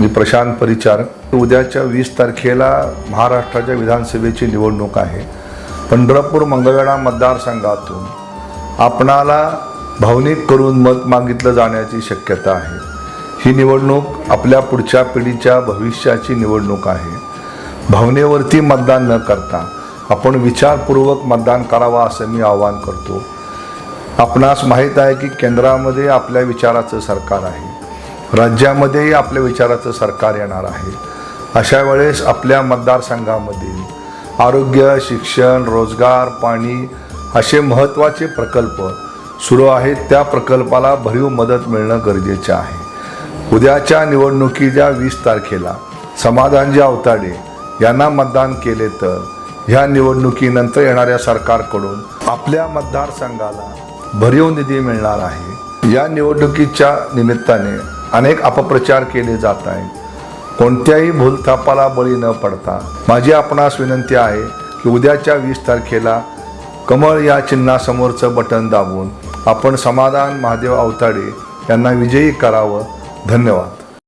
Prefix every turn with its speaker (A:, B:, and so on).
A: मी प्रशांत परिचार. उद्याच्या वीस तारखेला महाराष्ट्राच्या विधानसभेची निवडणूक आहे. पंढरपूर मंगळवेढा मतदारसंघातून आपणाला भावनिक करून मत मागितलं जाण्याची शक्यता आहे. ही निवडणूक आपल्या पुढच्या पिढीच्या भविष्याची निवडणूक आहे. भावनेवरती मतदान न करता आपण विचारपूर्वक मतदान करावा असं मी आवाहन करतो. आपणास माहीत आहे की केंद्रामध्ये आपल्या विचाराचं सरकार आहे. राज्यामध्येही आपल्या विचाराचं सरकार येणार आहे. अशा वेळेस आपल्या मतदारसंघामधील आरोग्य शिक्षण रोजगार पाणी असे महत्त्वाचे प्रकल्प सुरू आहेत. त्या प्रकल्पाला भरीव मदत मिळणं गरजेचं आहे. उद्याच्या निवडणुकीच्या वीस तारखेला समाधानजी अवताडे यांना मतदान केले तर ह्या निवडणुकीनंतर येणाऱ्या सरकारकडून आपल्या मतदारसंघाला भरीव निधी मिळणार आहे. या निवडणुकीच्या निमित्ताने अनेक अपप्रचार केले जात आहेत. कोणत्याही भूलथापाला बळी न पडता. माझी आपणास विनंती आहे की उद्याच्या वीस तारखेला कमळ या चिन्हासमोरचं बटन दाबून आपण समाधान महादेव अवताडे यांना विजयी करावं. धन्यवाद.